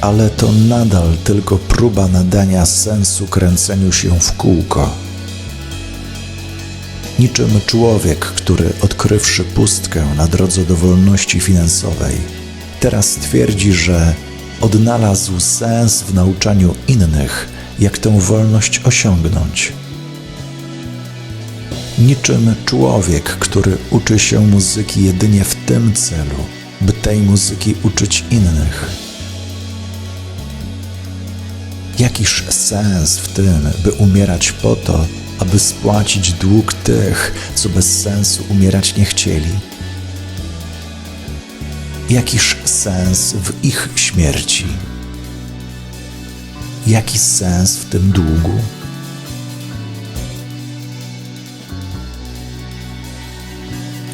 ale to nadal tylko próba nadania sensu kręceniu się w kółko. Niczym człowiek, który odkrywszy pustkę na drodze do wolności finansowej, teraz twierdzi, że odnalazł sens w nauczaniu innych, jak tę wolność osiągnąć. Niczym człowiek, który uczy się muzyki jedynie w tym celu, by tej muzyki uczyć innych. Jakiż sens w tym, by umierać po to, aby spłacić dług tych, co bez sensu umierać nie chcieli? Jakiż sens w ich śmierci? Jaki sens w tym długu?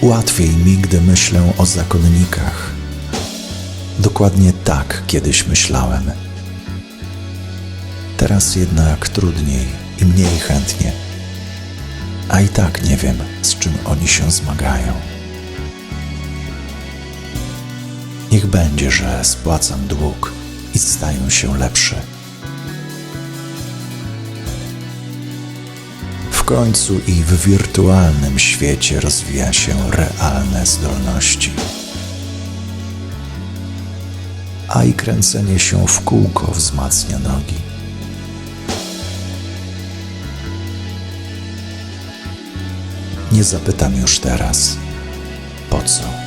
Łatwiej mi, gdy myślę o zakonnikach. Dokładnie tak kiedyś myślałem. Teraz jednak trudniej i mniej chętnie. A i tak nie wiem, z czym oni się zmagają. Niech będzie, że spłacam dług i staję się lepszy. W końcu i w wirtualnym świecie rozwija się realne zdolności. A i kręcenie się w kółko wzmacnia nogi. Nie zapytam już teraz, po co.